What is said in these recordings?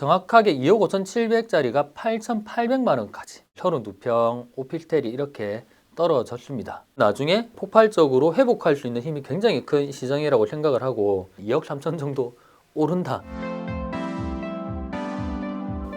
정확하게 2억 5,700짜리가 8,800만 원까지 32평 오피스텔이 이렇게 떨어졌습니다. 나중에 폭발적으로 회복할 수 있는 힘이 굉장히 큰 시장이라고 생각을 하고 2억 3천 정도 오른다.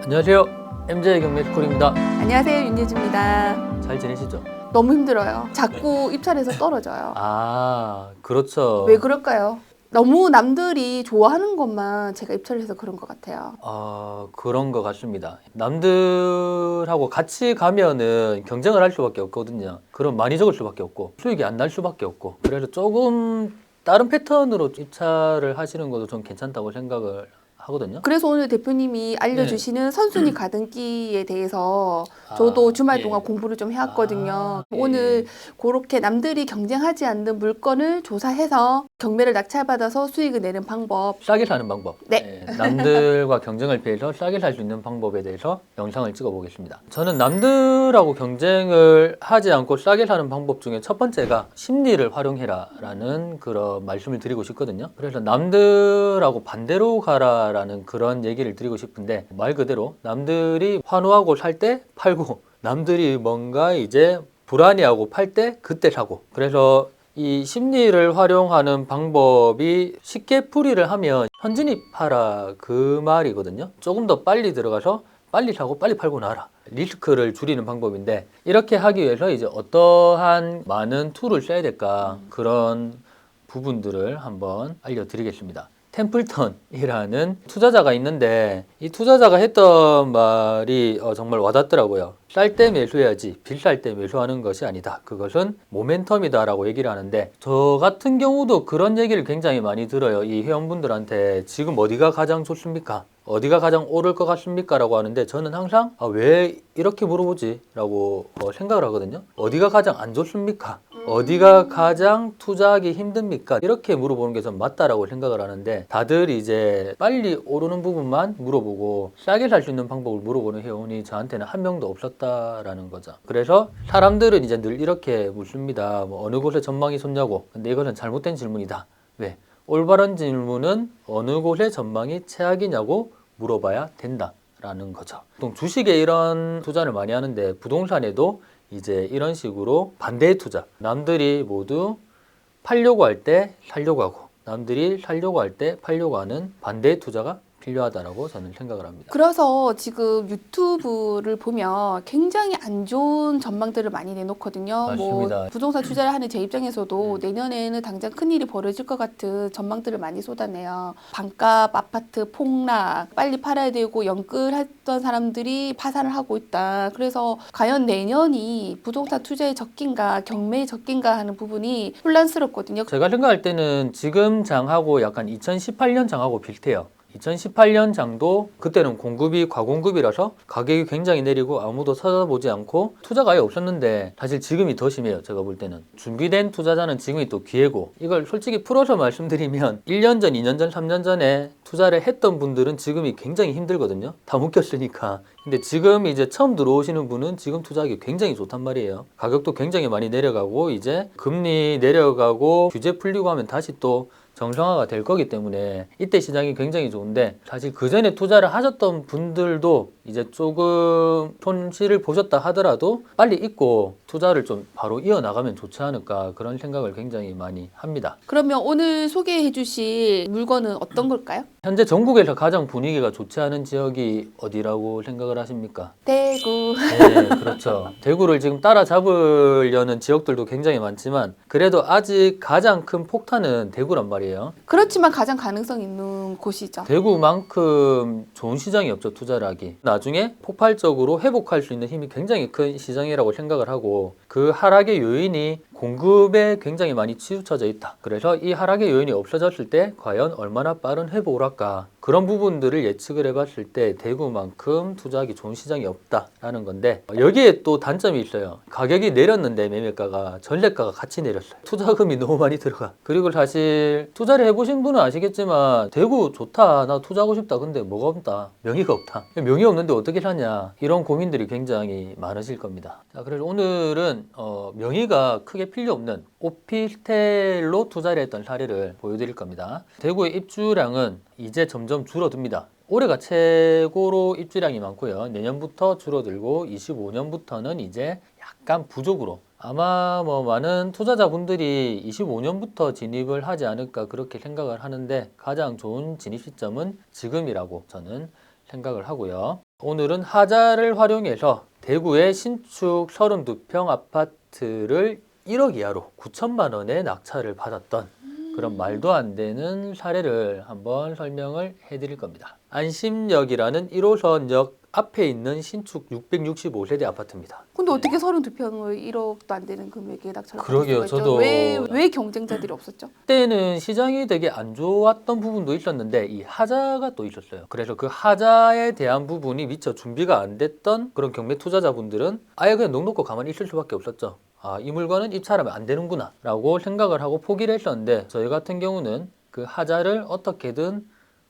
안녕하세요. MJ 경매스쿨입니다. 안녕하세요 윤예주입니다. 잘 지내시죠? 너무 힘들어요. 자꾸 입찰해서 떨어져요. 아, 그렇죠. 왜 그럴까요? 너무 남들이 좋아하는 것만 제가 입찰해서 그런 것 같아요. 아, 그런 것 같습니다. 남들하고 같이 가면은 경쟁을 할 수밖에 없거든요. 그럼 많이 적을 수밖에 없고 수익이 안 날 수밖에 없고 그래서 조금 다른 패턴으로 입찰을 하시는 것도 좀 괜찮다고 생각을 하거든요. 그래서 오늘 대표님이 알려주시는 선순위 가등기에 대해서 저도 네. 아, 주말 예. 동안 공부를 좀 해왔거든요. 아, 예. 오늘 그렇게 남들이 경쟁하지 않는 물건을 조사해서 경매를 낙찰받아서 수익을 내는 방법. 싸게 사는 방법. 네. 예, 남들과 경쟁을 피해서 싸게 살 수 있는 방법에 대해서 영상을 찍어 보겠습니다. 저는 남들하고 경쟁을 하지 않고 싸게 사는 방법 중에 첫 번째가 심리를 활용해라라는 그런 말씀을 드리고 싶거든요. 그래서 남들하고 반대로 가라 라는 그런 얘기를 드리고 싶은데 말 그대로 남들이 환호하고 살 때 팔고 남들이 뭔가 이제 불안해하고 팔 때 그때 사고 그래서 이 심리를 활용하는 방법이 쉽게 풀이를 하면 현진입하라 그 말이거든요. 조금 더 빨리 들어가서 빨리 사고 빨리 팔고 나라. 리스크를 줄이는 방법인데 이렇게 하기 위해서 이제 어떠한 많은 툴을 써야 될까 그런 부분들을 한번 알려드리겠습니다. 템플턴이라는 투자자가 있는데 이 투자자가 했던 말이 어, 정말 와닿더라고요. 쌀 때 매수해야지 비쌀 때 매수하는 것이 아니다. 그것은 모멘텀이다라고 얘기를 하는데 저 같은 경우도 그런 얘기를 굉장히 많이 들어요. 이 회원분들한테 지금 어디가 가장 좋습니까? 어디가 가장 오를 것 같습니까? 라고 하는데 저는 항상 아, 왜 이렇게 물어보지? 라고 어, 생각을 하거든요. 어디가 가장 안 좋습니까? 어디가 가장 투자하기 힘듭니까? 이렇게 물어보는 게전 맞다라고 생각을 하는데 다들 이제 빨리 오르는 부분만 물어보고 싸게 살 수 있는 방법을 물어보는 회원이 저한테는 한 명도 없었다라는 거죠. 그래서 사람들은 이제 늘 이렇게 묻습니다. 뭐 어느 곳에 전망이 솟냐고. 근데 이것은 잘못된 질문이다. 왜? 올바른 질문은 어느 곳에 전망이 최악이냐고 물어봐야 된다라는 거죠. 보통 주식에 이런 투자를 많이 하는데 부동산에도 이제 이런 식으로 반대의 투자. 남들이 모두 팔려고 할 때 살려고 하고 남들이 살려고 할 때 팔려고 하는 반대의 투자가 필요하다라고 저는 생각을 합니다. 그래서 지금 유튜브를 보면 굉장히 안 좋은 전망들을 많이 내놓거든요. 맞습니다. 뭐 부동산 투자를 하는 제 입장에서도 내년에는 당장 큰 일이 벌어질 것 같은 전망들을 많이 쏟아내요. 반값 아파트 폭락, 빨리 팔아야 되고 연끌했던 사람들이 파산을 하고 있다. 그래서 과연 내년이 부동산 투자의 적긴가, 경매의 적긴가 하는 부분이 혼란스럽거든요. 제가 생각할 때는 지금 장하고 약간 2018년 장하고 비슷해요. 2018년 장도 그때는 공급이 과공급이라서 가격이 굉장히 내리고 아무도 찾아보지 않고 투자가 아예 없었는데 사실 지금이 더 심해요. 제가 볼 때는 준비된 투자자는 지금이 또 기회고 이걸 솔직히 풀어서 말씀드리면 1년 전, 2년 전, 3년 전에 투자를 했던 분들은 지금이 굉장히 힘들거든요. 다 묶였으니까. 근데 지금 이제 처음 들어오시는 분은 지금 투자하기 굉장히 좋단 말이에요. 가격도 굉장히 많이 내려가고 이제 금리 내려가고 규제 풀리고 하면 다시 또 정상화가 될 거기 때문에 이때 시장이 굉장히 좋은데 사실 그 전에 투자를 하셨던 분들도 이제 조금 손실을 보셨다 하더라도 빨리 잊고 투자를 좀 바로 이어나가면 좋지 않을까 그런 생각을 굉장히 많이 합니다. 그러면 오늘 소개해 주실 물건은 어떤 걸까요? 현재 전국에서 가장 분위기가 좋지 않은 지역이 어디라고 생각을 하십니까? 대구. 네, 그렇죠. 대구를 지금 따라잡으려는 지역들도 굉장히 많지만 그래도 아직 가장 큰 폭탄은 대구란 말이에요. 그렇지만 가장 가능성 있는 곳이죠. 대구만큼 좋은 시장이 없죠, 투자를 하기. 나중에 폭발적으로 회복할 수 있는 힘이 굉장히 큰 시장이라고 생각을 하고 그 하락의 요인이 공급에 굉장히 많이 치우쳐져 있다. 그래서 이 하락의 요인이 없어졌을 때 과연 얼마나 빠른 회복을 할까? 그런 부분들을 예측을 해봤을 때 대구만큼 투자하기 좋은 시장이 없다라는 건데 여기에 또 단점이 있어요. 가격이 내렸는데 매매가가 전래가가 같이 내렸어요. 투자금이 너무 많이 들어가. 그리고 사실 투자를 해보신 분은 아시겠지만 대구 좋다. 나 투자하고 싶다. 근데 뭐가 없다. 명의가 없다. 명의 없는데 어떻게 사냐. 이런 고민들이 굉장히 많으실 겁니다. 자, 그래서 오늘은 어, 명의가 크게 필요 없는 오피스텔로 투자를 했던 사례를 보여드릴 겁니다. 대구의 입주량은 이제 점점 줄어듭니다. 올해가 최고로 입주량이 많고요. 내년부터 줄어들고 25년부터는 이제 약간 부족으로 아마 뭐 많은 투자자분들이 25년부터 진입을 하지 않을까 그렇게 생각을 하는데 가장 좋은 진입 시점은 지금이라고 저는 생각을 하고요. 오늘은 하자를 활용해서 대구의 신축 32평 아파트를 1억 이하로 9천만 원에 낙찰을 받았던 그런 말도 안 되는 사례를 한번 설명을 해드릴 겁니다. 안심역이라는 1호선역 앞에 있는 신축 665세대 아파트입니다. 근데 어떻게 32평을 1억도 안 되는 금액에 낙찰을 그러게요. 받을 수가 있죠? 저도- 왜, 왜 경쟁자들이 없었죠? 그때는 시장이 되게 안 좋았던 부분도 있었는데 이 하자가 또 있었어요. 그래서 그 하자에 대한 부분이 미처 준비가 안 됐던 그런 경매 투자자분들은 아예 그냥 넉 놓고 가만히 있을 수밖에 없었죠. 아, 이 물건은 입찰하면 안 되는구나 라고 생각을 하고 포기를 했었는데 저희 같은 경우는 그 하자를 어떻게든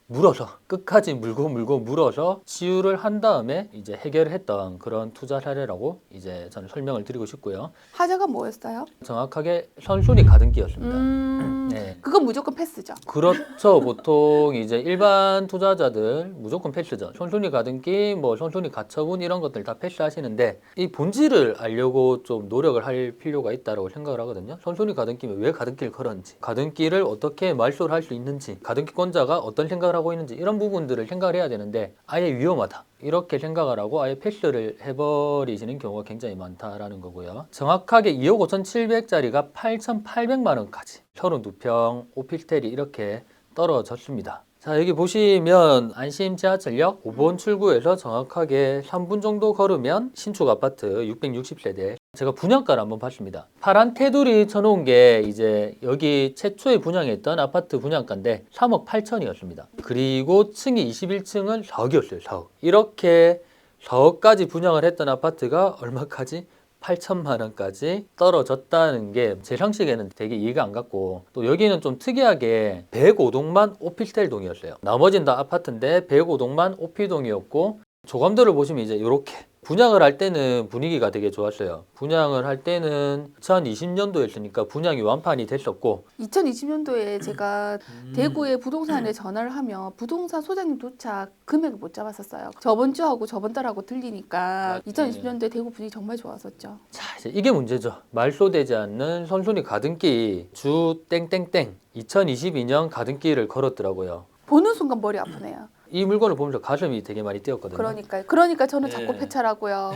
물어서 끝까지 물고 물고 물어서 치유를 한 다음에 이제 해결을 했던 그런 투자 사례라고 이제 저는 설명을 드리고 싶고요. 하자가 뭐였어요? 정확하게 선순위 가등기였습니다. 음, 네. 그건 무조건 패스죠. 그렇죠. 보통 이제 일반 투자자들 무조건 패스죠. 손순위 가등기, 뭐 손순위 가처분 이런 것들 다 패스하시는데 이 본질을 알려고 좀 노력을 할 필요가 있다고 생각을 하거든요. 손순위 가등기면 왜 가등기를 걸었는지, 가등기를 어떻게 말소를 할 수 있는지, 가등기권자가 어떤 생각을 하고 있는지 이런 부분들을 생각을 해야 되는데 아예 위험하다. 이렇게 생각을 하고 아예 패스를 해버리시는 경우가 굉장히 많다라는 거고요. 정확하게 2억 5,700짜리가 8,800만 원까지 32평 오피스텔이 이렇게 떨어졌습니다. 자 여기 보시면 안심 지하철역 5번 출구에서 정확하게 3분 정도 걸으면 신축 아파트 660세대 제가 분양가를 한번 봤습니다. 파란 테두리 쳐놓은 게 이제 여기 최초에 분양했던 아파트 분양가인데 3억 8천이었습니다. 그리고 층이 21층은 4억이었어요. 4억. 이렇게 4억까지 분양을 했던 아파트가 얼마까지? 8천만 원까지 떨어졌다는 게 제 상식에는 되게 이해가 안 갔고 또 여기는 좀 특이하게 105동만 오피스텔 동이었어요. 나머지는 다 아파트인데 105동만 오피동이었고 조감도를 보시면 이제 이렇게 분양을 할 때는 분위기가 되게 좋았어요. 분양을 할 때는 2020년도였으니까 분양이 완판이 됐었고 2020년도에 제가 음. 대구의 부동산에 전화를 하면 부동산 소장님조차 금액을 못 잡았었어요. 저번 주하고 저번 달하고 들리니까 맞지. 2020년도에 대구 분위기 정말 좋았었죠. 자, 이제 이게 문제죠. 말소되지 않는 선순위 가등기 주 땡땡땡 2022년 가등기를 걸었더라고요. 보는 순간 머리 아프네요. 이 물건을 보면서 가슴이 되게 많이 뛰었거든요. 그러니까 그러니까 저는 자꾸 예. 폐차라고요.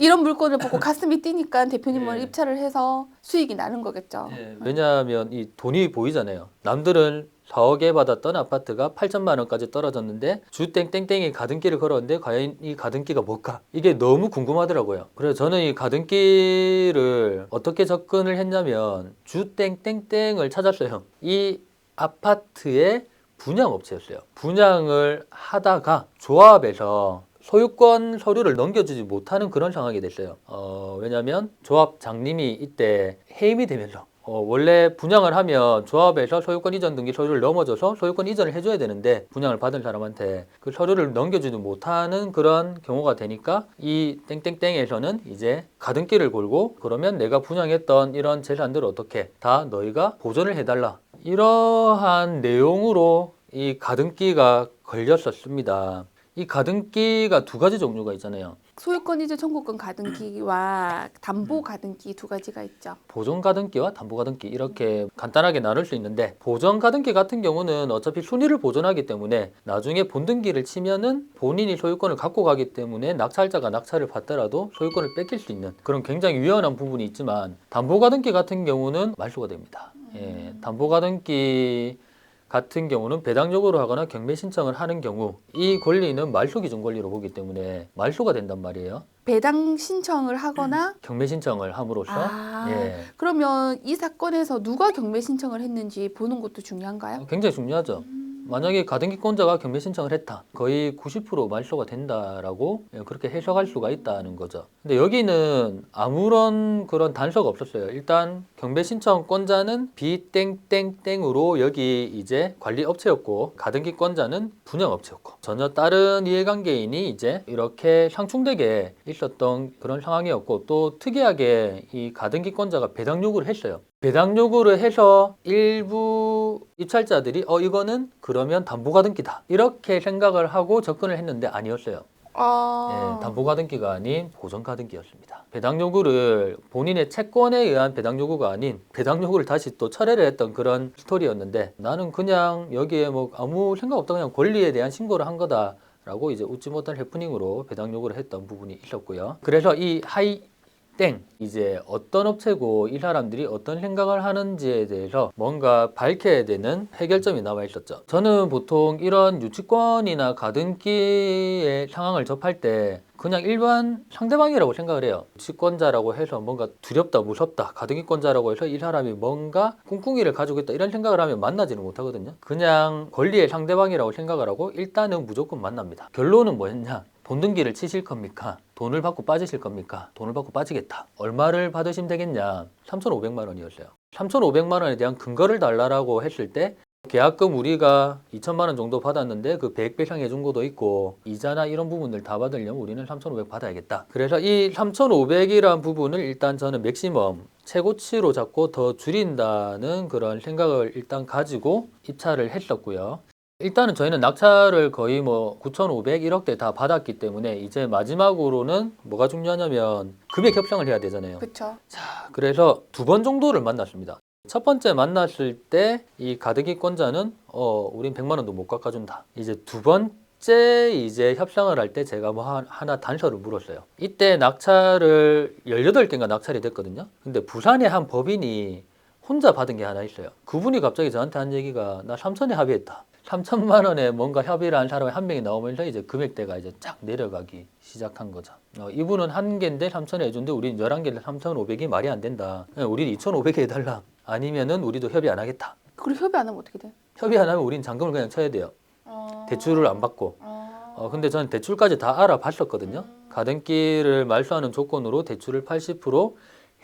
이런 물건을 보고 가슴이 뛰니까 대표님을 예. 입찰을 해서 수익이 나는 거겠죠. 예, 왜냐하면 이 돈이 보이잖아요. 남들은 4억에 받았던 아파트가 8천만 원까지 떨어졌는데 주 땡땡땡이 가등기를 걸었는데 과연 이 가등기가 뭘까? 이게 너무 궁금하더라고요. 그래서 저는 이 가등기를 어떻게 접근을 했냐면 주 땡땡땡을 찾았어요. 이 아파트의 분양업체였어요. 분양을 하다가 조합에서 소유권 서류를 넘겨주지 못하는 그런 상황이 됐어요. 어, 왜냐하면 조합장님이 이때 해임이 되면서 어, 원래 분양을 하면 조합에서 소유권 이전 등기 서류를 넘어져서 소유권 이전을 해줘야 되는데 분양을 받은 사람한테 그 서류를 넘겨주지 못하는 그런 경우가 되니까 이 땡땡땡에서는 이제 가등기를 걸고 그러면 내가 분양했던 이런 재산들을 어떻게 다 너희가 보존을 해달라 이러한 내용으로 이 가등기가 걸렸었습니다. 이 가등기가 두 가지 종류가 있잖아요. 소유권 이제 청구권 가등기와 담보 가등기 두 가지가 있죠. 보존 가등기와 담보 가등기 이렇게 간단하게 나눌 수 있는데 보존 가등기 같은 경우는 어차피 순위를 보존하기 때문에 나중에 본등기를 치면은 본인이 소유권을 갖고 가기 때문에 낙찰자가 낙찰을 받더라도 소유권을 뺏길 수 있는 그런 굉장히 유연한 부분이 있지만 담보 가등기 같은 경우는 말소가 됩니다. 예, 담보 가등기 같은 경우는 배당적으로 하거나 경매 신청을 하는 경우 이 권리는 말소 기준 권리로 보기 때문에 말소가 된단 말이에요. 배당 신청을 하거나 경매 신청을 함으로써 아, 예, 그러면 이 사건에서 누가 경매 신청을 했는지 보는 것도 중요한가요? 굉장히 중요하죠. 만약에 가등기권자가 경매 신청을 했다. 거의 90% 말소가 된다라고 예, 그렇게 해석할 수가 있다는 거죠. 근데 여기는 아무런 그런 단서가 없었어요. 일단 경매 신청권자는 비땡땡땡으로 여기 이제 관리 업체였고 가등기권자는 분양 업체였고 전혀 다른 이해관계인이 이제 이렇게 상충되게 있었던 그런 상황이었고 또 특이하게 이 가등기권자가 배당 요구를 했어요. 배당 요구를 해서 일부 입찰자들이 어 이거는 그러면 담보가등기다 이렇게 생각을 하고 접근을 했는데 아니었어요. 아. 예, 담보가등기가 아닌 보전가등기였습니다. 배당 요구를 본인의 채권에 의한 배당 요구가 아닌 배당 요구를 다시 또 철회를 했던 그런 스토리였는데 나는 그냥 여기에 뭐 아무 생각 없다 그냥 권리에 대한 신고를 한 거다 라고 이제 웃지 못할 해프닝으로 배당 요구를 했던 부분이 있었고요. 그래서 이 하이 땡 이제 어떤 업체고 이 사람들이 어떤 생각을 하는지에 대해서 뭔가 밝혀야 되는 해결점이 나와 있었죠. 저는 보통 이런 유치권이나 가등기의 상황을 접할 때 그냥 일반 상대방이라고 생각을 해요. 유치권자라고 해서 뭔가 두렵다, 무섭다, 가등기권자라고 해서 이 사람이 뭔가 꿍꿍이를 가지고 있다 이런 생각을 하면 만나지는 못하거든요. 그냥 권리의 상대방이라고 생각을 하고 일단은 무조건 만납니다. 결론은 뭐였냐? 돈 등기를 치실 겁니까? 돈을 받고 빠지실 겁니까? 돈을 받고 빠지겠다. 얼마를 받으시면 되겠냐? 3,500만 원이었어요. 3,500만 원에 대한 근거를 달라라고 했을 때 계약금 우리가 2천만 원 정도 받았는데 그 100배상 해준 것도 있고 이자나 이런 부분들 다 받으려면 우리는 3,500 받아야겠다. 그래서 이 3,500이란 부분을 일단 저는 맥시멈 최고치로 잡고 더 줄인다는 그런 생각을 일단 가지고 입찰을 했었고요. 일단은 저희는 낙찰을 거의 뭐 9,500, 1억대 다 받았기 때문에 이제 마지막으로는 뭐가 중요하냐면 금액 협상을 해야 되잖아요. 그쵸. 자, 그래서 두 번 정도를 만났습니다. 첫 번째 만났을 때 이 가등기권자는 어, 우린 100만 원도 못 깎아준다. 이제 두 번째 이제 협상을 할 때 제가 뭐 하- 하나 단서를 물었어요. 이때 낙찰을 18개인가 낙찰이 됐거든요. 근데 부산의 한 법인이 혼자 받은 게 하나 있어요. 그분이 갑자기 저한테 한 얘기가 나 3천에 합의했다. 3천만 원에 뭔가 협의를 한 사람이 한 명이 나오면서 이제 금액대가 이제 쫙 내려가기 시작한 거죠. 어, 이분은 한 개인데 3천에 해준데 우린 11개인데 3,500이 말이 안 된다. 우린 2,500에 해달라. 아니면은 우리도 협의 안 하겠다. 그리고 협의 안 하면 어떻게 돼? 협의 안 하면 우린 잔금을 그냥 쳐야 돼요. 어... 대출을 안 받고. 어... 어, 근데 저는 대출까지 다 알아봤었거든요. 가등기를 말소하는 조건으로 대출을 80%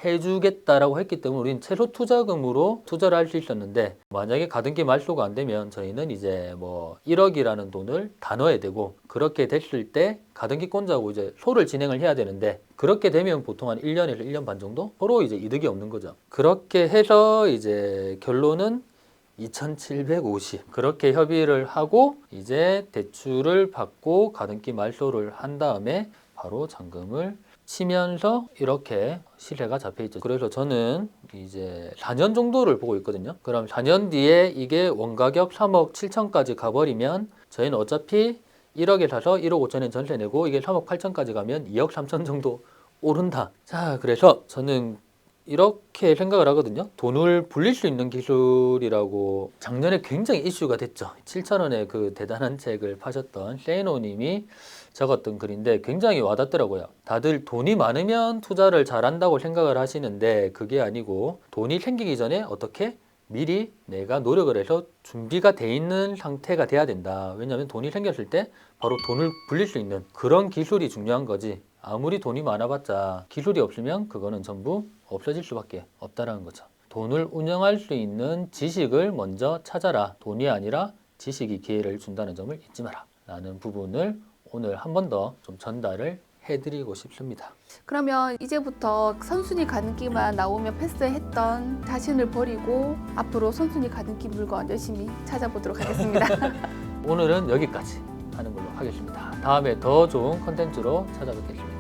해주겠다라고 했기 때문에 우리는 최소 투자금으로 투자를 할 수 있었는데 만약에 가등기 말소가 안 되면 저희는 이제 뭐 1억이라는 돈을 다 넣어야 되고 그렇게 됐을 때 가등기권자하고 이제 소를 진행을 해야 되는데 그렇게 되면 보통 한 1년에서 1년 반 정도 서로 이제 이득이 없는 거죠. 그렇게 해서 이제 결론은 2,750 그렇게 협의를 하고 이제 대출을 받고 가등기 말소를 한 다음에 바로 잔금을 치면서 이렇게 시세가 잡혀 있죠. 그래서 저는 이제 4년 정도를 보고 있거든요. 그럼 4년 뒤에 이게 원가격 3억 7천까지 가버리면 저희는 어차피 1억에 사서 1억 5천엔 전세 내고 이게 3억 8천까지 가면 2억 3천 정도 오른다. 자, 그래서 저는 이렇게 생각을 하거든요. 돈을 불릴 수 있는 기술이라고 작년에 굉장히 이슈가 됐죠. 7천 원의 그 대단한 책을 파셨던 세이노님이 적었던 글인데 굉장히 와닿더라고요. 다들 돈이 많으면 투자를 잘한다고 생각을 하시는데 그게 아니고 돈이 생기기 전에 어떻게 미리 내가 노력을 해서 준비가 돼 있는 상태가 돼야 된다. 왜냐하면 돈이 생겼을 때 바로 돈을 불릴 수 있는 그런 기술이 중요한 거지. 아무리 돈이 많아봤자 기술이 없으면 그거는 전부 없어질 수밖에 없다라는 거죠. 돈을 운영할 수 있는 지식을 먼저 찾아라. 돈이 아니라 지식이 기회를 준다는 점을 잊지 마라. 라는 부분을 오늘 한 번 더 좀 전달을 해드리고 싶습니다. 그러면 이제부터 선순위 가등기만 나오면 패스했던 자신을 버리고 앞으로 선순위 가등기 물건 열심히 찾아보도록 하겠습니다. 오늘은 여기까지 하는 걸로 하겠습니다. 다음에 더 좋은 컨텐츠로 찾아뵙겠습니다.